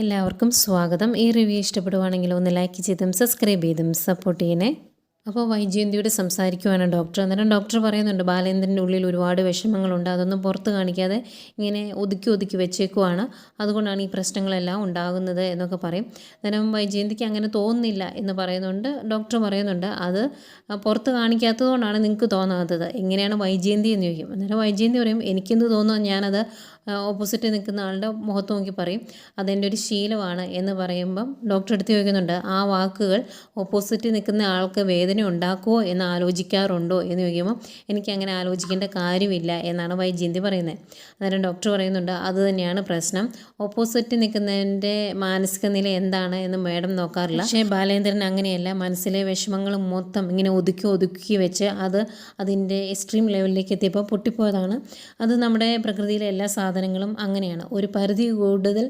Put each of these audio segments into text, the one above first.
എല്ലാവർക്കും സ്വാഗതം. ഈ റിവ്യൂ ഇഷ്ടപ്പെടുവാണെങ്കിൽ ഒന്ന് ലൈക്ക് ചെയ്തും സബ്സ്ക്രൈബ് ചെയ്തും സപ്പോർട്ട് ചെയ്യണേ. അപ്പോൾ വൈജയന്തിയോട് സംസാരിക്കുവാണ് ഡോക്ടർ അന്നേരം ഡോക്ടർ പറയുന്നുണ്ട് ബാലേന്ദ്രന്റെ ഉള്ളിൽ ഒരുപാട് വിഷമങ്ങളുണ്ട് അതൊന്നും പുറത്ത് കാണിക്കാതെ ഇങ്ങനെ ഒതുക്കി ഒതുക്കി വെച്ചേക്കുവാണ്. അതുകൊണ്ടാണ് ഈ പ്രശ്നങ്ങളെല്ലാം ഉണ്ടാകുന്നത് എന്നൊക്കെ പറയും. അന്നേരം വൈജയന്തിക്ക് അങ്ങനെ തോന്നുന്നില്ല എന്ന് പറയുന്നുണ്ട്. ഡോക്ടർ പറയുന്നുണ്ട് അത് പുറത്ത് കാണിക്കാത്തതുകൊണ്ടാണ് നിങ്ങൾക്ക് തോന്നാത്തത്. എങ്ങനെയാണ് വൈജയന്തി എന്ന് ചോദിക്കും. അന്നേരം വൈജയന്തി പറയും എനിക്കെന്ത് തോന്നുന്നു ഞാനത് ഓപ്പോസിറ്റ് നിൽക്കുന്ന ആളുടെ മുഖത്ത് നോക്കി പറയും അതെന്റെ ഒരു ശീലമാണ് എന്ന് പറയുമ്പം ഡോക്ടർ എടുത്ത് ചോദിക്കുന്നുണ്ട് ആ വാക്കുകൾ ഓപ്പോസിറ്റ് നിൽക്കുന്ന ആൾക്ക് വേദന ഉണ്ടാക്കുമോ എന്ന് ആലോചിക്കാറുണ്ടോ? എന്ന് ചോദിക്കുമ്പോൾ എനിക്ക് അങ്ങനെ ആലോചിക്കേണ്ട കാര്യമില്ല എന്നാണ് വൈജയന്തി പറയുന്നത്. അന്നേരം ഡോക്ടർ പറയുന്നുണ്ട് അത് തന്നെയാണ് പ്രശ്നം. ഓപ്പോസിറ്റ് നിൽക്കുന്നതിന്റെ മാനസിക നില എന്താണ് എന്ന് മേഡം നോക്കാറില്ല. പക്ഷേ ബാലേന്ദ്രൻ അങ്ങനെയല്ല മനസ്സിലെ വിഷമങ്ങൾ മൊത്തം ഇങ്ങനെ ഒതുക്കി ഒതുക്കി വെച്ച് അത് അതിന്റെ എക്സ്ട്രീം ലെവലിലേക്ക് എത്തിയപ്പോൾ പൊട്ടിപ്പോയതാണ്. അത് നമ്മുടെ പ്രകൃതിയിലെ എല്ലാ സാധനങ്ങളും അങ്ങനെയാണ്. ഒരു പരിധി കൂടുതൽ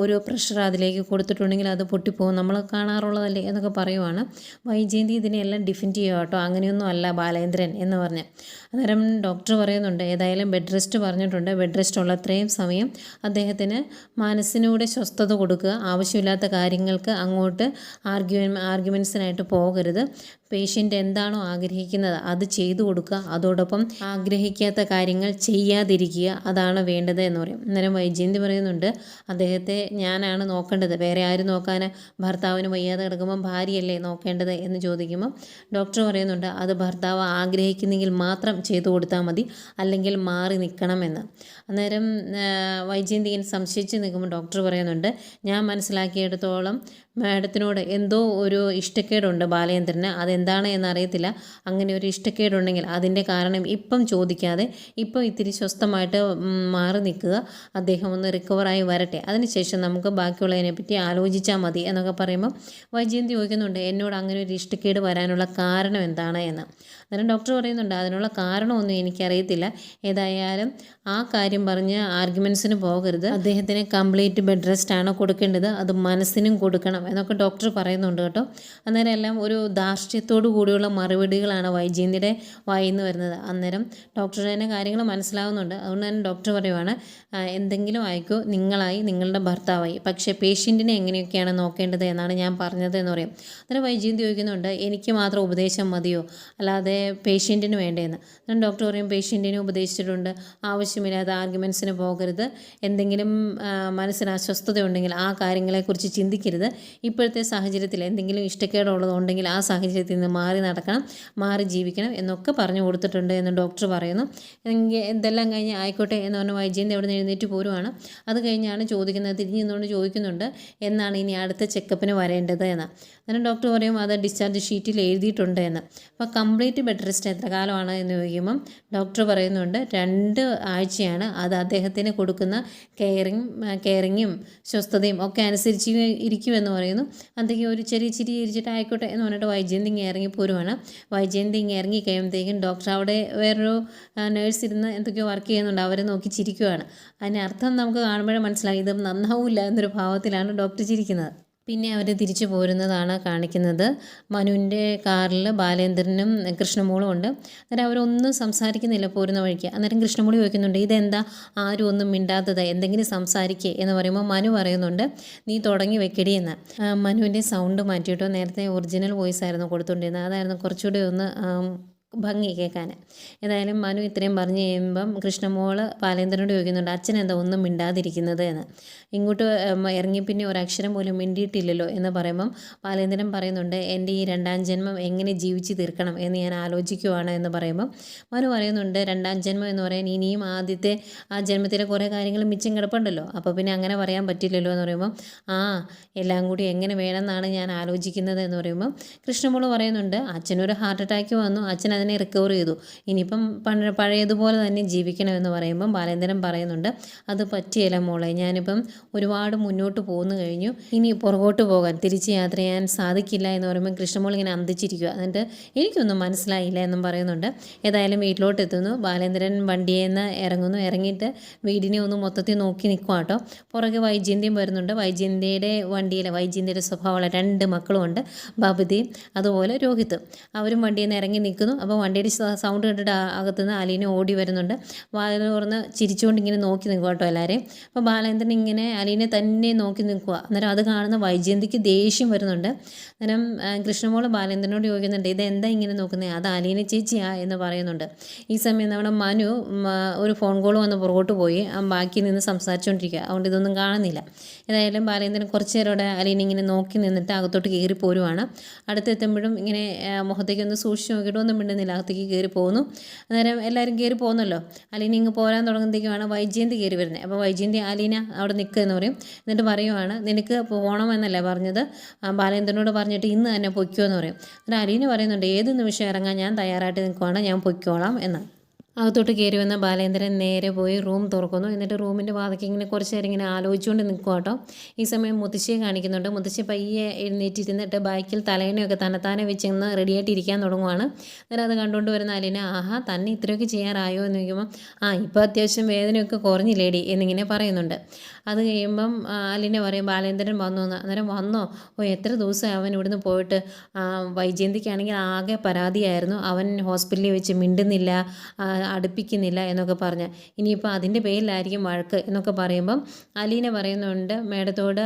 ഒരു പ്രഷർ അതിലേക്ക് കൊടുത്തിട്ടുണ്ടെങ്കിൽ അത് പൊട്ടിപ്പോകും നമ്മൾ കാണാറുള്ളതല്ലേ എന്നൊക്കെ പറയുവാണ്. വൈജയന്തി ഇതിനെല്ലാം ഡിഫെൻഡ് ചെയ്യുക കേട്ടോ. അങ്ങനെയൊന്നും അല്ല ബാലേന്ദ്രൻ എന്ന് പറഞ്ഞ്. അന്നേരം ഡോക്ടർ പറയുന്നുണ്ട് ഏതായാലും ബെഡ് റെസ്റ്റ് പറഞ്ഞിട്ടുണ്ട്. ബെഡ് റെസ്റ്റ് ഉള്ള അത്രയും സമയം അദ്ദേഹത്തിന് മനസ്സിനൂടെ സ്വസ്ഥത കൊടുക്കുക. ആവശ്യമില്ലാത്ത കാര്യങ്ങൾക്ക് അങ്ങോട്ട് ആർഗ്യു ആർഗ്യുമെൻസിനായിട്ട് പോകരുത്. പേഷ്യന്റ് എന്താണോ ആഗ്രഹിക്കുന്നത് അത് ചെയ്തു കൊടുക്കുക. അതോടൊപ്പം ആഗ്രഹിക്കാത്ത കാര്യങ്ങൾ ചെയ്യാതിരിക്കുക. അതാണ് വേണ്ടത്. എന്ന് പറയും. അന്നേരം വൈജയന്തി പറയുന്നുണ്ട് അദ്ദേഹത്തെ ഞാനാണ് നോക്കേണ്ടത്. വേറെ ആരും നോക്കാൻ ഭർത്താവിന് വയ്യാതെ കിടക്കുമ്പം ഭാര്യയല്ലേ നോക്കേണ്ടത്? എന്ന് ചോദിക്കുമ്പം ഡോക്ടർ പറയുന്നുണ്ട് അത് ഭർത്താവ് ആഗ്രഹിക്കുന്നെങ്കിൽ മാത്രം ചെയ്തു കൊടുത്താൽ മതി. അല്ലെങ്കിൽ മാറി നിൽക്കണമെന്ന് അന്നേരം വൈജയന്തി ഇങ്ങനെ സംശയിച്ച് നിൽക്കുമ്പോൾ ഡോക്ടർ പറയുന്നുണ്ട് ഞാൻ മനസ്സിലാക്കിയിടത്തോളം മാഡത്തിനോട് എന്തോ ഒരു ഇഷ്ടക്കേടുണ്ട് ബാലചന്ദ്രന് അതെന്താണ് എന്നറിയത്തില്ല. അങ്ങനെ ഒരു ഇഷ്ടക്കേടുണ്ടെങ്കിൽ അതിന്റെ കാരണം ഇപ്പം ചോദിക്കാതെ ഇപ്പം ഇത്തിരി സ്വസ്ഥമായിട്ട് മാറി നിൽക്കുക. അദ്ദേഹം ഒന്ന് റിക്കവറായി വരട്ടെ. അതിനുശേഷം നമുക്ക് ബാക്കിയുള്ളതിനെ പറ്റി ആലോചിച്ചാൽ മതി എന്നൊക്കെ പറയുമ്പോൾ വൈജയന്തി ചോദിക്കുന്നുണ്ട് എന്നോട് അങ്ങനെ ഒരു ഇഷ്ടക്കേട് വരാനുള്ള കാരണം എന്താണ്? എന്ന്. അന്നേരം ഡോക്ടർ പറയുന്നുണ്ട് അതിനുള്ള കാരണമൊന്നും എനിക്കറിയത്തില്ല. ഏതായാലും ആ കാര്യം പറഞ്ഞ് ആർഗ്യുമെൻസിന് പോകരുത്. അദ്ദേഹത്തിന് കംപ്ലീറ്റ് ബെഡ് റെസ്റ്റ് ആണ് കൊടുക്കേണ്ടത്. അത് മനസ്സിനും കൊടുക്കണം എന്നൊക്കെ ഡോക്ടർ പറയുന്നുണ്ട് കേട്ടോ. അന്നേരം എല്ലാം ഒരു ധാർഷ്ട്യത്തോടു കൂടിയുള്ള മറുപടികളാണ് വൈജയന്തിയുടെ വായിന്ന് വരുന്നത്. അന്നേരം ഡോക്ടറുടെ തന്നെ കാര്യങ്ങൾ മനസ്സിലാവുന്നുണ്ട്. അതുകൊണ്ട് തന്നെ ഡോക്ടർ പറയുവാണ് എന്തെങ്കിലും ആയിക്കോ നിങ്ങളായി നിങ്ങളുടെ ഭർത്താവായി. പക്ഷേ പേഷ്യന്റിനെ എങ്ങനെയൊക്കെയാണ് നോക്കേണ്ടത് എന്നാണ് ഞാൻ പറഞ്ഞത് എന്ന് പറയും. അന്നേരം വൈജയന്തി ചോദിക്കുന്നുണ്ട് എനിക്ക് മാത്രം ഉപദേശം മതിയോ? അല്ലാതെ പേഷ്യന്റിന് വേണ്ടതെന്ന് അന്നേരം ഡോക്ടർ പറയും പേഷ്യന്റിനെ ഉപദേശിച്ചിട്ടുണ്ട്. ആവശ്യമില്ലാത്ത ആർഗ്യുമെൻസിന് പോകരുത്. എന്തെങ്കിലും മനസ്സിന് അസ്വസ്ഥത ഉണ്ടെങ്കിൽ ആ കാര്യങ്ങളെക്കുറിച്ച് ചിന്തിക്കരുത്. ഇപ്പോഴത്തെ സാഹചര്യത്തിൽ എന്തെങ്കിലും ഇഷ്ടക്കേടുള്ളതുണ്ടെങ്കിൽ ആ സാഹചര്യത്തിൽ നിന്ന് മാറി നടക്കണം മാറി ജീവിക്കണം എന്നൊക്കെ പറഞ്ഞു കൊടുത്തിട്ടുണ്ട് എന്ന് ഡോക്ടർ പറയുന്നു. ഇതെല്ലാം കഴിഞ്ഞ് ആയിക്കോട്ടെ എന്ന് പറഞ്ഞ വൈജയന്തി അവിടെ നിന്ന് എഴുന്നേറ്റ് പോരുവാണ്. അത് കഴിഞ്ഞാണ് ചോദിക്കുന്നത് തിരിഞ്ഞു നിന്നുകൊണ്ട് ചോദിക്കുന്നുണ്ട് എന്നാണ് ഇനി അടുത്ത ചെക്കപ്പിന് വരേണ്ടത് എന്ന്. അങ്ങനെ ഡോക്ടർ പറയും അത് ഡിസ്ചാർജ് ഷീറ്റിൽ എഴുതിയിട്ടുണ്ട് എന്ന്. അപ്പോൾ കംപ്ലീറ്റ് ബെഡ് റെസ്റ്റ് എത്ര കാലമാണ് എന്ന് ചോദിക്കുമ്പം ഡോക്ടർ പറയുന്നുണ്ട് രണ്ട് ആഴ്ചയാണ് അത് അദ്ദേഹത്തിന് കൊടുക്കുന്ന കെയറിങ് കെയറിങ്ങും സ്വസ്ഥതയും ഒക്കെ അനുസരിച്ച് ഇരിക്കുമെന്ന് പറയുന്നു. അദ്ദേഹം ഒരു ചെറിയ ചിരി ഇരിച്ചിട്ട് ആയിക്കോട്ടെ എന്ന് പറഞ്ഞിട്ട് വൈജയന്തി ഇറങ്ങി പോരുവാണ്. വൈജയന്തി ഇറങ്ങി കഴിയുമ്പോഴത്തേക്കും ഡോക്ടർ അവിടെ വേറൊരു നേഴ്സ് ഇരുന്ന് എന്തൊക്കെയോ വർക്ക് ചെയ്യുന്നുണ്ട്. അവരെ നോക്കി ചിരിക്കുവാണ്. അതിന്റെ അർത്ഥം നമുക്ക് കാണുമ്പോഴേ മനസ്സിലായി ഇത് നന്നാവില്ല എന്നൊരു ഭാവത്തിലാണ് ഡോക്ടർ ചിരിക്കുന്നത്. പിന്നെ അവർ തിരിച്ചു പോരുന്നതാണ് കാണിക്കുന്നത്. മനുവിന്റെ കാറിൽ ബാലേന്ദ്രനും കൃഷ്ണമോളും ഉണ്ട്. അന്നേരം അവരൊന്നും സംസാരിക്കുന്നില്ല പോരുന്ന വഴിക്ക്. അന്നേരം കൃഷ്ണമോളി ചോദിക്കുന്നുണ്ട് ഇതെന്താ? ആരും ഒന്നും മിണ്ടാത്തത്. എന്തെങ്കിലും സംസാരിക്കേ എന്ന് പറയുമ്പോൾ മനു പറയുന്നുണ്ട് നീ തുടങ്ങി വെക്കടി എന്ന്. മനുവിന്റെ സൗണ്ട് മാറ്റിയിട്ടോ? നേരത്തെ ഒറിജിനൽ വോയിസ് ആയിരുന്നു കൊടുത്തുകൊണ്ടിരുന്നത്. അതായിരുന്നു കുറച്ചുകൂടി ഒന്ന് ഭംഗി കേൾക്കാൻ ഏതായാലും മനു ഇത്രയും പറഞ്ഞു കഴിയുമ്പം കൃഷ്ണമോൾ പാലേന്ദ്രനോട് ചോദിക്കുന്നുണ്ട് അച്ഛൻ എന്താ ഒന്നും മിണ്ടാതിരിക്കുന്നത് എന്ന്? ഇങ്ങോട്ട് ഇറങ്ങി പിന്നെ ഒരക്ഷരം പോലും മിണ്ടിയിട്ടില്ലല്ലോ എന്ന് പറയുമ്പം പാലേന്ദ്രൻ പറയുന്നുണ്ട് എന്റെ ഈ രണ്ടാം ജന്മം എങ്ങനെ ജീവിച്ച് തീർക്കണം എന്ന് ഞാൻ ആലോചിക്കുവാണ് എന്ന് പറയുമ്പം മനു പറയുന്നുണ്ട് രണ്ടാം ജന്മം എന്ന് പറയാൻ ഇനിയും ആദ്യത്തെ ആ ജന്മത്തിലെ കുറേ കാര്യങ്ങൾ മിച്ചം കിടപ്പുണ്ടല്ലോ. അപ്പോൾ പിന്നെ അങ്ങനെ പറയാൻ പറ്റില്ലല്ലോ എന്ന് പറയുമ്പം ആ എല്ലാം കൂടി എങ്ങനെ വേണമെന്നാണ് ഞാൻ ആലോചിക്കുന്നത് എന്ന് പറയുമ്പം കൃഷ്ണമോൾ പറയുന്നുണ്ട് അച്ഛനൊരു ഹാർട്ട് അറ്റാക്ക് വന്നു. അച്ഛൻ അതിനെ റിക്കവർ ചെയ്തു. ഇനിയിപ്പം പണ്ട് പഴയതുപോലെ തന്നെ ജീവിക്കണമെന്ന് പറയുമ്പം ബാലേന്ദ്രൻ പറയുന്നുണ്ട് അത് പറ്റിയല്ല മോളെ ഞാനിപ്പം ഒരുപാട് മുന്നോട്ട് പോന്നു കഴിഞ്ഞു. ഇനി പുറകോട്ട് പോകാൻ തിരിച്ച് യാത്ര ചെയ്യാൻ സാധിക്കില്ല എന്ന് പറയുമ്പോൾ കൃഷ്ണമോൾ ഇങ്ങനെ അന്തിച്ചിരിക്കുക എന്നിട്ട് എനിക്കൊന്നും മനസ്സിലായില്ല എന്നും പറയുന്നുണ്ട്. ഏതായാലും വീട്ടിലോട്ട് എത്തുന്നു. ബാലേന്ദ്രൻ വണ്ടിയിൽ നിന്ന് ഇറങ്ങുന്നു. ഇറങ്ങിയിട്ട് വീടിനെ ഒന്ന് മൊത്തത്തിൽ നോക്കി നിൽക്കുക കേട്ടോ പുറകെ വൈജയന്തിയും വരുന്നുണ്ട്. വൈജയന്തിയുടെ വണ്ടിയിലെ വൈജയന്തിയുടെ സ്വഭാവമുള്ള രണ്ട് മക്കളുമുണ്ട്. ബബിതയും അതുപോലെ രോഹിത്. അവരും വണ്ടിയിൽ നിന്ന് ഇറങ്ങി നിൽക്കുന്നു. അപ്പോൾ വണ്ടിയുടെ സൗണ്ട് കേട്ടിട്ട് അകത്തുനിന്ന് അലീന ഓടി വരുന്നുണ്ട്. വാതിൽ തുറന്ന് ചിരിച്ചുകൊണ്ട് ഇങ്ങനെ നോക്കി നിൽക്കുക കേട്ടോ എല്ലാവരെയും അപ്പോൾ ബാലേന്ദ്രൻ ഇങ്ങനെ അലീനെ തന്നെ നോക്കി നിൽക്കുക അന്നേരം അത് കാണുന്ന വൈജയന്തിക്ക് ദേഷ്യം വരുന്നുണ്ട്. അന്നേരം കൃഷ്ണമോൾ ബാലേന്ദ്രനോട് ചോദിക്കുന്നുണ്ട് ഇത് എന്താ ഇങ്ങനെ നോക്കുന്നത് അത് അലീന ചേച്ചിയാ? എന്ന് പറയുന്നുണ്ട്. ഈ സമയം നമ്മുടെ മനു ഒരു ഫോൺ കോൾ വന്ന് പുറകോട്ട് പോയി ബാക്കി നിന്ന് സംസാരിച്ചുകൊണ്ടിരിക്കുക അതുകൊണ്ട് ഇതൊന്നും കാണുന്നില്ല. ഏതായാലും ബാലേന്ദ്രൻ കുറച്ച് നേരം അവിടെ അലീന ഇങ്ങനെ നോക്കി നിന്നിട്ട് അകത്തോട്ട് കയറി പോരുവാണ് അടുത്തെത്തുമ്പോഴും ഇങ്ങനെ ആ, മുഖത്തേക്ക് ഒന്ന് സൂക്ഷിച്ച് നോക്കിയിട്ട് ഒന്നും മിണ്ടുന്നില്ല അകത്തേക്ക് കയറി പോകുന്നു. അന്നേരം എല്ലാവരും കയറി പോകുന്നല്ലോ. അലീന ഇങ്ങ് പോരാൻ തുടങ്ങുമ്പോഴത്തേക്കുമാണ് വൈജയന്തി കയറി വരുന്നത്. അപ്പോൾ വൈജയന്തി അലീന അവിടെ നിൽക്കുക എന്ന് പറയും. എന്നിട്ട് പറയുവാണ് നിനക്ക് പോകണമെന്നല്ലേ പറഞ്ഞത്? ബാലേന്ദ്രനോട് പറഞ്ഞിട്ട് ഇന്ന് തന്നെ പൊയ്ക്കോ എന്ന് പറയും. എന്നിട്ട് അലീന പറയുന്നുണ്ട് ഏത് നിമിഷം ഇറങ്ങാൻ ഞാൻ തയ്യാറായിട്ട് നിൽക്കുവാണ് ഞാൻ പൊയ്ക്കോളാം എന്ന്. അകത്തോട്ട് കയറി വന്ന ബാലേന്ദ്രൻ നേരെ പോയി റൂം തുറക്കുന്നു. എന്നിട്ട് റൂമിന്റെ വാതയ്ക്ക് ഇങ്ങനെ കുറച്ച് നേരം ഇങ്ങനെ ആലോചിച്ചുകൊണ്ട് നിൽക്കുക കേട്ടോ. ഈ സമയം മുത്തശ്ശിയെ കാണിക്കുന്നുണ്ട്. മുത്തശ്ശി പയ്യെ എഴുന്നേറ്റിരുന്നിട്ട് ബൈക്കിൽ തലേനെയൊക്കെ തന്നെത്താനെ വെച്ച് ഇന്ന് റെഡിയായിട്ട് ഇരിക്കാൻ തുടങ്ങുവാണ്. അന്നേരം അത് കണ്ടുകൊണ്ട് വരുന്ന അലീന ആഹാ തന്നെ ഇത്രയൊക്കെ ചെയ്യാറായോ? എന്ന് ചോദിക്കുമ്പോൾ ആ ഇപ്പോൾ അത്യാവശ്യം വേദനയൊക്കെ കുറഞ്ഞില്ലേടി എന്നിങ്ങനെ പറയുന്നുണ്ട്. അത് കഴിയുമ്പം അലീന പറയും ബാലേന്ദ്രൻ വന്നു എന്ന്. അന്നേരം വന്നോ? ഓ എത്ര ദിവസം അവൻ ഇവിടുന്ന് പോയിട്ട് വൈജയന്തിക്കാണെങ്കിൽ ആകെ പരാതിയായിരുന്നു. അവൻ ഹോസ്പിറ്റലിൽ വെച്ച് മിണ്ടുന്നില്ല. അടുപ്പിക്കുന്നില്ല എന്നൊക്കെ പറഞ്ഞ്. ഇനിയിപ്പോൾ അതിന്റെ പേരിലായിരിക്കും വഴക്ക് എന്നൊക്കെ പറയുമ്പം അലീന പറയുന്നുണ്ട് മേഡത്തോട്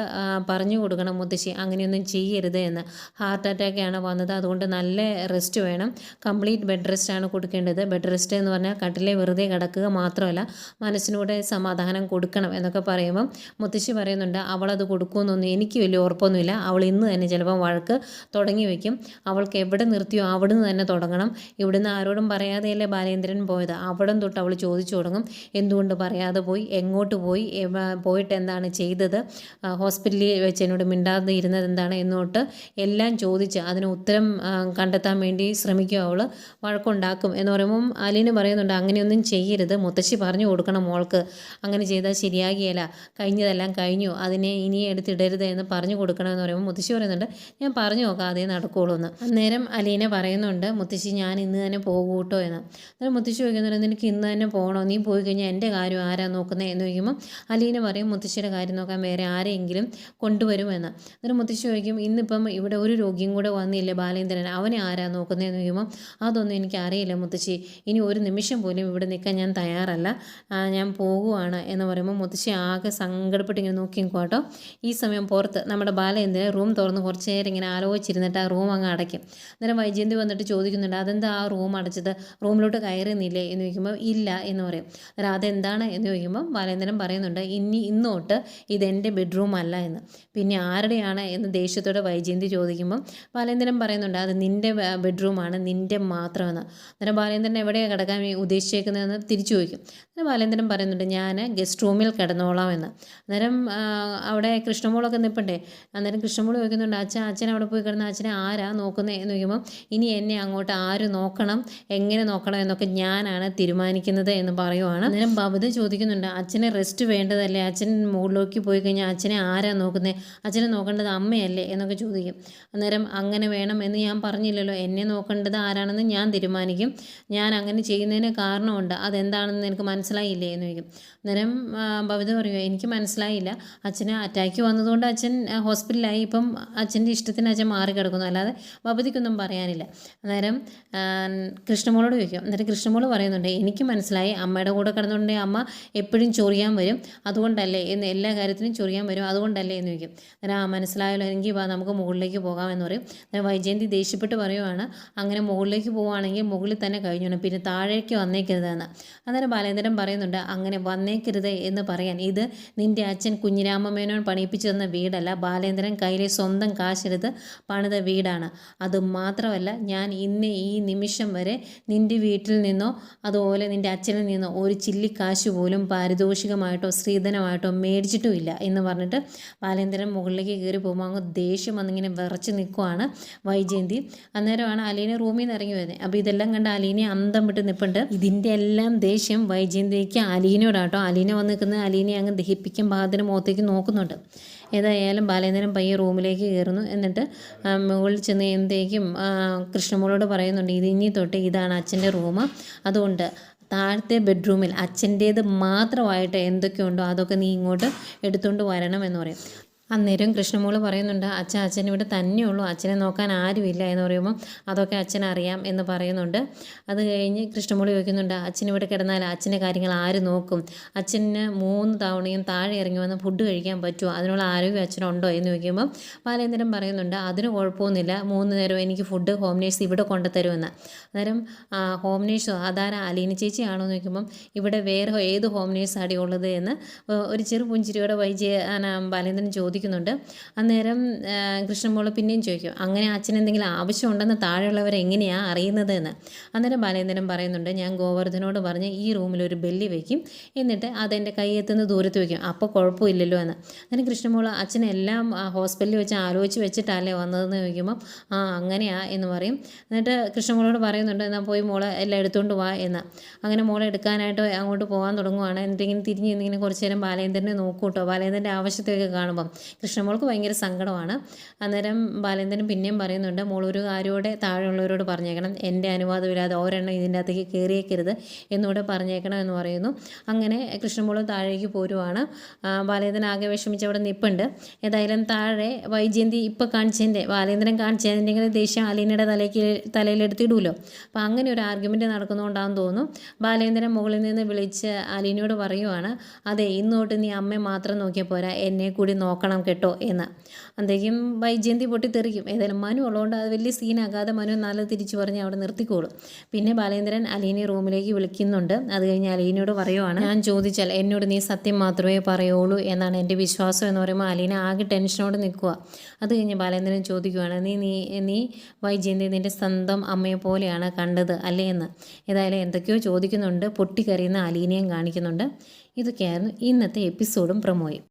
പറഞ്ഞു കൊടുക്കണം മുത്തശ്ശി അങ്ങനെയൊന്നും ചെയ്യരുത് എന്ന്. ഹാർട്ട് അറ്റാക്കാണ് വന്നത് അതുകൊണ്ട് നല്ല റെസ്റ്റ് വേണം. കംപ്ലീറ്റ് ബെഡ് റെസ്റ്റ് ആണ് കൊടുക്കേണ്ടത്. ബെഡ് റെസ്റ്റ് എന്ന് പറഞ്ഞാൽ കട്ടിലെ വെറുതെ കിടക്കുക മാത്രമല്ല മനസ്സിനൂടെ സമാധാനം കൊടുക്കണം എന്നൊക്കെ പറയുമ്പം മുത്തശ്ശി പറയുന്നുണ്ട് അവളത് കൊടുക്കുമെന്നൊന്നും എനിക്ക് വലിയ ഉറപ്പൊന്നുമില്ല. അവൾ ഇന്ന് തന്നെ ചിലപ്പം വഴക്ക് തുടങ്ങി വയ്ക്കും. അവൾക്ക് എവിടെ നിർത്തിയോ അവിടുന്ന് തന്നെ തുടങ്ങണം. ഇവിടുന്ന് ആരോടും പറയാതെയല്ലേ ബാലേന്ദ്രൻ പോയത്? അവിടം തൊട്ട് അവൾ ചോദിച്ചു തുടങ്ങും. എന്തുകൊണ്ട് പറയാതെ പോയി? എങ്ങോട്ട് പോയി? പോയിട്ട് എന്താണ് ചെയ്തത്? ഹോസ്പിറ്റലിൽ വെച്ച് എന്നോട് മിണ്ടാതെ ഇരുന്നത് എന്താണ് എന്നോട്ട് എല്ലാം ചോദിച്ച് അതിന് ഉത്തരം കണ്ടെത്താൻ വേണ്ടി ശ്രമിക്കും അവൾ വഴക്കുണ്ടാക്കും എന്ന് പറയുമ്പം അലീന് പറയുന്നുണ്ട് അങ്ങനെയൊന്നും ചെയ്യരുത്. മുത്തശ്ശി പറഞ്ഞു കൊടുക്കണം മോൾക്ക്. അങ്ങനെ ചെയ്താൽ ശരിയാകിയല്ല കഴിഞ്ഞതെല്ലാം കഴിഞ്ഞു. അതിനെ ഇനി എടുത്തിടരുത് എന്ന് പറഞ്ഞു കൊടുക്കണമെന്ന് പറയുമ്പോൾ മുത്തശ്ശി പറയുന്നുണ്ട് ഞാൻ പറഞ്ഞു നോക്കാം അതേ നടക്കുകയുള്ളൂ എന്ന് അന്നേരം അലീന പറയുന്നുണ്ട് മുത്തശ്ശി ഞാൻ ഇന്ന് തന്നെ പോകൂട്ടോ എന്ന്. അന്നേരം മുത്തശ്ശി ചോദിക്കുന്നുണ്ട് നിനക്ക് ഇന്ന് തന്നെ പോകണോ? നീ പോയി കഴിഞ്ഞാൽ എന്റെ കാര്യം ആരാ നോക്കുന്നത് എന്ന് ചോദിക്കുമ്പോൾ അലീന പറയും മുത്തശ്ശിയുടെ കാര്യം നോക്കാൻ വേറെ ആരെങ്കിലും കൊണ്ടുവരുമെന്ന്. അന്നേരം മുത്തശ്ശി ചോദിക്കും ഇന്നിപ്പം ഇവിടെ ഒരു രോഗിയും കൂടെ വന്നില്ലേ ബാലേന്ദ്രൻ? അവനെ ആരാ നോക്കുന്നത് എന്ന് ചോദിക്കുമ്പോൾ അതൊന്നും എനിക്ക് അറിയില്ല മുത്തശ്ശി. ഇനി ഒരു നിമിഷം പോലും ഇവിടെ നിൽക്കാൻ ഞാൻ തയ്യാറല്ല. ഞാൻ പോകുവാണ്. എന്ന് പറയുമ്പോൾ മുത്തശ്ശി ആകെ സങ്കടപ്പെട്ട് ഇങ്ങനെ നോക്കി കേട്ടോ. ഈ സമയം പുറത്ത് നമ്മുടെ ബാലേന്ദ്രൻ റൂം തുറന്ന് കുറച്ച് നേരം ഇങ്ങനെ ആലോചിച്ചിരുന്നിട്ട് ആ റൂം അങ്ങ് അടയ്ക്കും. അന്നേരം വൈജയന്തി വന്നിട്ട് ചോദിക്കുന്നുണ്ട് അതെന്താ ആ റൂം അടച്ചത്? റൂമിലോട്ട് കയറുന്നില്ലേ? എന്ന് ചോദിക്കുമ്പോൾ ഇല്ല എന്ന് പറയും. അന്നേരം അതെന്താണ് എന്ന് ചോദിക്കുമ്പോൾ ബാലേന്ദ്രൻ പറയുന്നുണ്ട് ഇനി ഇന്നോട്ട് ഇതെന്റെ ബെഡ്റൂം അല്ല എന്ന്. പിന്നെ ആരുടെയാണ് എന്ന് ദേഷ്യത്തോടെ വൈജയന്തി ചോദിക്കുമ്പോൾ ബാലേന്ദ്രൻ പറയുന്നുണ്ട് അത് നിന്റെ ബെഡ്റൂമാണ് നിന്റെ മാത്രമെന്ന്. അന്നേരം ബാലേന്ദ്രൻ എവിടെയാണ് കിടക്കാൻ ഉദ്ദേശിച്ചേക്കുന്നതെന്ന് തിരിച്ചു ചോദിക്കും. അന്നേരം ബാലേന്ദ്രൻ പറയുന്നുണ്ട് ഞാൻ ഗസ്റ്റ് റൂമിൽ കിടന്നോളാം എന്ന്. അന്നേരം അവിടെ കൃഷ്ണമോളൊക്കെ നിൽപ്പണ്ടേ അന്നേരം കൃഷ്ണമോൾ ചോദിക്കുന്നുണ്ട് അച്ഛൻ അച്ഛൻ അവിടെ പോയി കിടന്ന അച്ഛനെ ആരാ നോക്കുന്നത് എന്ന് ചോദിക്കുമ്പോൾ ഇനി എന്നെ അങ്ങോട്ട് ആര് നോക്കണം? എങ്ങനെ നോക്കണം? എന്നൊക്കെ ഞാനാണ് തീരുമാനിക്കുന്നത് എന്ന് പറയുവാണ്. അന്നേരം ഭവത് ചോദിക്കുന്നുണ്ട് അച്ഛനെ റെസ്റ്റ് വേണ്ടതല്ലേ? അച്ഛൻ മുകളിലേക്ക് പോയി കഴിഞ്ഞാൽ അച്ഛനെ ആരാ നോക്കുന്നത് അച്ഛനെ നോക്കേണ്ടത് അമ്മയല്ലേ? എന്നൊക്കെ ചോദിക്കും. അന്നേരം അങ്ങനെ വേണം എന്ന് ഞാൻ പറഞ്ഞില്ലല്ലോ. എന്നെ നോക്കേണ്ടത് ആരാണെന്ന് ഞാൻ തീരുമാനിക്കും. ഞാൻ അങ്ങനെ ചെയ്യുന്നതിന് കാരണമുണ്ട്. അതെന്താണെന്ന് എനിക്ക് മനസ്സിലായില്ലേ എന്ന് ചോദിക്കും. അന്നേരം ആ, പറയുമോ എനിക്ക് മനസ്സിലായില്ല. അച്ഛന് അറ്റാക്ക് വന്നതുകൊണ്ട് അച്ഛൻ ഹോസ്പിറ്റലായി ഇപ്പം അച്ഛന്റെ ഇഷ്ടത്തിന് അച്ഛൻ മാറി കിടക്കുന്നു അല്ലാതെ ഭവതിക്കൊന്നും പറയാനില്ല. അന്നേരം കൃഷ്ണമോളോട് ചോദിക്കും. അന്നേരം കൃഷ്ണമോൾ പറയുന്നുണ്ട് എനിക്ക് മനസ്സിലായി അമ്മയുടെ കൂടെ കിടന്നുകൊണ്ട് അമ്മ എപ്പോഴും ചൊറിയാൻ വരും. അതുകൊണ്ടല്ലേ? എന്ന് എല്ലാ കാര്യത്തിനും ചൊറിയാൻ വരും. അതുകൊണ്ടല്ലേ എന്ന് ചോദിക്കും. അങ്ങനെ ആ മനസ്സിലായല്ലോ എനിക്ക് നമുക്ക് മുകളിലേക്ക് പോകാം എന്ന് പറയും. അങ്ങനെ വൈജയന്തി ദേഷ്യപ്പെട്ട് പറയുവാണ് അങ്ങനെ മുകളിലേക്ക് പോവുകയാണെങ്കിൽ മുകളിൽ തന്നെ കഴിഞ്ഞു പിന്നെ താഴേക്ക് വന്നേക്കരുതെന്ന്. അന്നേരം ബാലേന്ദ്രൻ പറയുന്നുണ്ട് അങ്ങനെ വന്നേക്കരുത് എന്ന് പറയാൻ. ഇത് നിന്റെ അച്ഛൻ കുഞ്ഞിരാമമേനോൻ പണിയിപ്പിച്ചു തന്ന വീടല്ല. ബാലേന്ദ്രൻ കയ്യിലെ സ്വന്തം കാശെടുത്ത് പണിത വീടാണ്. അത് മാത്രമല്ല ഞാൻ ഇന്ന് ഈ നിമിഷം വരെ നിന്റെ വീട്ടിൽ നിന്നോ അതുപോലെ നിന്റെ അച്ഛനിൽ നിന്ന് ഒരു ചില്ലി കാശ് പോലും പാരിതോഷികമായിട്ടോ സ്ത്രീധനമായിട്ടോ മേടിച്ചിട്ടുമില്ല എന്ന് പറഞ്ഞിട്ട് ബാലേന്ദ്രൻ മുകളിലേക്ക് കയറി പോകുമ്പോൾ അങ്ങ് ദേഷ്യം വന്നിങ്ങനെ വിറച്ച് നിൽക്കുവാണ് വൈജയന്തി. അന്നേരമാണ് അലീനെ റൂമിൽ നിന്ന് ഇറങ്ങി വരുന്നത്. അപ്പോൾ ഇതെല്ലാം കണ്ട് അലീനെ അന്തം വിട്ട് നിൽപ്പുണ്ട് ഇതിന്റെ എല്ലാം ദേഷ്യം വൈജയന്തിക്ക് അലീനയോടാട്ടോ. അലീന വന്ന് നിൽക്കുന്നത് അലീനെ അങ്ങ് ദഹിപ്പിക്കാൻ പാകത്തിന് മുഖത്തേക്ക് നോക്കുന്നുണ്ട്. ഏതായാലും ബാലേന്ദ്രൻ പയ്യെ റൂമിലേക്ക് കയറുന്നു. എന്നിട്ട് മുകളിൽ ചെന്ന് എന്തേക്കും കൃഷ്ണമോളോട് പറയുന്നുണ്ട് ഇത് ഇനി തൊട്ട് ഇതാണ് അച്ഛന്റെ റൂം. അതുകൊണ്ട് താഴത്തെ ബെഡ്റൂമിൽ അച്ഛന്റേത് മാത്രമായിട്ട് എന്തൊക്കെയുണ്ടോ അതൊക്കെ നീ ഇങ്ങോട്ട് എടുത്തുകൊണ്ട് വരണം എന്ന് പറയും. അന്നേരം കൃഷ്ണമോൾ പറയുന്നുണ്ട് അച്ഛൻ അച്ഛൻ ഇവിടെ തന്നെയുള്ളൂ അച്ഛനെ നോക്കാൻ ആരുമില്ല എന്ന് പറയുമ്പോൾ അതൊക്കെ അച്ഛൻ അറിയാം എന്ന് പറയുന്നുണ്ട്. അത് കഴിഞ്ഞ് കൃഷ്ണമോൾ ചോദിക്കുന്നുണ്ട് അച്ഛൻ ഇവിടെ കിടന്നാൽ അച്ഛന്റെ കാര്യങ്ങൾ ആര് നോക്കും? അച്ഛന് മൂന്ന് തവണയും താഴെ ഇറങ്ങി വന്ന് ഫുഡ് കഴിക്കാൻ പറ്റുമോ? അതിനുള്ള ആരോഗ്യം അച്ഛനുണ്ടോ എന്ന് ചോദിക്കുമ്പോൾ ബാലേന്ദ്രൻ പറയുന്നുണ്ട് അതിന് കുഴപ്പമൊന്നുമില്ല മൂന്ന് നേരം എനിക്ക് ഫുഡ് ഹോം നേഴ്സ് ഇവിടെ കൊണ്ടുതരുമെന്ന്. അന്നേരം ഹോം നേഴ്സോ അതാരാ അലീന ചേച്ചിയാണോ എന്ന് ചോദിക്കുമ്പം ഇവിടെ വേറെ ഏത് ഹോം നേഴ്സ് ആടി ഉള്ളത്? എന്ന് ഒരു ചെറു പുഞ്ചിരിയോടെ വൈജി ബാലേന്ദ്രൻ ചോദിക്കുന്നുണ്ട്. അന്നേരം കൃഷ്ണമോൾ പിന്നെയും ചോദിക്കും അങ്ങനെ അച്ഛൻ എന്തെങ്കിലും ആവശ്യമുണ്ടെന്ന് താഴെയുള്ളവർ എങ്ങനെയാണ് അറിയുന്നത് എന്ന് അന്നേരം ബാലേന്ദ്രൻ പറയുന്നുണ്ട് ഞാൻ ഗോവർദ്ധനോട് പറഞ്ഞ് ഈ റൂമിൽ ഒരു ബെല്ലി വയ്ക്കും എന്നിട്ട് അതെന്റെ കൈയെത്തുന്ന ദൂരത്ത് വയ്ക്കും അപ്പോൾ കുഴപ്പമില്ലല്ലോ എന്ന്. അന്നേരം കൃഷ്ണമോൾ അച്ഛനെല്ലാം ഹോസ്പിറ്റലിൽ വെച്ച് ആലോചിച്ച് വെച്ചിട്ടല്ലേ വന്നതെന്ന് ചോദിക്കുമ്പം ആ അങ്ങനെയാ എന്ന് പറയും. എന്നിട്ട് കൃഷ്ണമോളോട് പറയുന്നുണ്ട് എന്നാൽ പോയി മോളെ എല്ലാം എടുത്തുകൊണ്ട് വാ എന്ന്. അങ്ങനെ മോളെ എടുക്കാനായിട്ട് അങ്ങോട്ട് പോകാൻ തുടങ്ങുവാണ്. എന്നിട്ട് ഇങ്ങനെ തിരിഞ്ഞ് ഇങ്ങനെ കുറച്ച് നേരം ബാലേന്ദ്രനെ നോക്കൂട്ടോ ബാലേന്ദ്രന്റെ ആവശ്യത്തെയൊക്കെ കാണുമ്പം കൃഷ്ണമോൾക്ക് ഭയങ്കര സങ്കടമാണ്. അന്നേരം ബാലേന്ദ്രൻ പിന്നെയും പറയുന്നുണ്ട് മോൾ ഒരു കാര്യോടെ താഴെയുള്ളവരോട് പറഞ്ഞേക്കണം. എന്റെ അനുവാദമില്ലാതെ ഓരെണ്ണം ഇതിന്റെ അകത്തേക്ക് കയറിയേക്കരുത് എന്നുകൂടെ പറഞ്ഞേക്കണം എന്ന് പറയുന്നു. അങ്ങനെ കൃഷ്ണമോൾ താഴേക്ക് പോരുവാണ്. ബാലേന്ദ്രൻ ആകെ വിഷമിച്ച് അവിടെ നിൽപ്പുണ്ട് ഏതായാലും താഴെ വൈജയന്തി ഇപ്പോൾ കാണിച്ചതിന്റെ ബാലേന്ദ്രൻ കാണിച്ചതിന്റെ ദേഷ്യം അലീനയുടെ തലയ്ക്ക് തലയിലെടുത്തിടുമല്ലോ അപ്പോൾ അങ്ങനെ ഒരു ആർഗ്യുമെന്റ് നടക്കുന്നതുകൊണ്ടാണെന്ന് തോന്നുന്നു ബാലേന്ദ്രൻ മുകളിൽ നിന്ന് വിളിച്ച് അലീനയോട് പറയുവാണ് അതെ ഇന്നോട്ട് നീ അമ്മയെ മാത്രം നോക്കിയാൽ പോരാ. എന്നെ കൂടി നോക്കണം. കേട്ടോ എന്ന്. അന്തേക്കും വൈജയന്തി പൊട്ടിത്തെറിക്കും. ഏതായാലും മനു ഉള്ളതുകൊണ്ട് അത് വലിയ സീനാകാതെ മനു നല്ല തിരിച്ചു പറഞ്ഞ് അവിടെ നിർത്തിക്കോളും. പിന്നെ ബാലേന്ദ്രൻ അലീനെ റൂമിലേക്ക് വിളിക്കുന്നുണ്ട്. അത് കഴിഞ്ഞ് അലീനയോട് പറയുവാണ് ഞാൻ ചോദിച്ചാൽ എന്നോട് നീ സത്യം മാത്രമേ പറയുള്ളൂ എന്നാണ് എന്റെ വിശ്വാസം എന്ന് പറയുമ്പോൾ അലീന ആകെ ടെൻഷനോട് നിൽക്കുക. അത് കഴിഞ്ഞ് ബാലേന്ദ്രൻ ചോദിക്കുവാണ് നീ നീ നീ വൈജയന്തി നിന്റെ സ്വന്തം അമ്മയെ പോലെയാണ് കണ്ടത് അല്ലേ എന്ന്? ഏതായാലും എന്തൊക്കെയോ ചോദിക്കുന്നുണ്ട്. പൊട്ടിക്കറിയുന്ന അലീനയും കാണിക്കുന്നുണ്ട്. ഇതൊക്കെയായിരുന്നു ഇന്നത്തെ എപ്പിസോഡും പ്രൊമോയും.